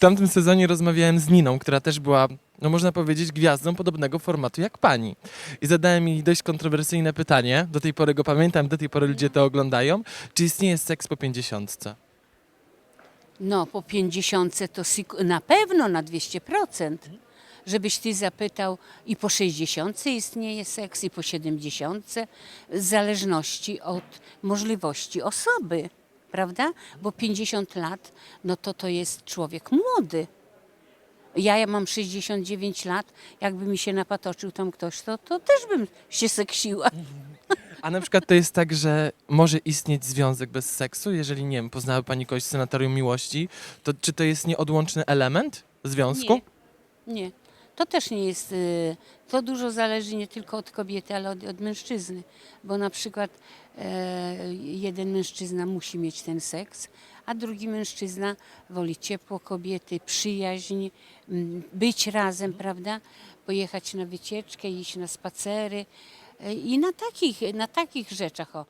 tamtym sezonie rozmawiałem z Niną, która też była, no można powiedzieć, gwiazdą podobnego formatu jak pani. I zadałem jej dość kontrowersyjne pytanie, do tej pory go pamiętam, do tej pory ludzie to oglądają, czy istnieje seks po pięćdziesiątce? No, po 50 to na pewno na 200%. Żebyś ty zapytał, i po 60 istnieje seks, i po 70, w zależności od możliwości osoby, prawda? Bo 50 lat, no to to jest człowiek młody. Ja, ja mam 69 lat, jakby mi się napatoczył tam ktoś, to, to też bym się seksiła. A na przykład to jest tak, że może istnieć związek bez seksu, jeżeli, nie wiem, poznała pani kogoś z sanatorium miłości, to czy to jest nieodłączny element związku? Nie. Nie. To też nie jest. y, To dużo zależy nie tylko od kobiety, ale od, od mężczyzny. Bo na przykład e, jeden mężczyzna musi mieć ten seks, a drugi mężczyzna woli ciepło kobiety, przyjaźń, być razem, prawda? Pojechać na wycieczkę, iść na spacery. e, I na takich, na takich rzeczach. O.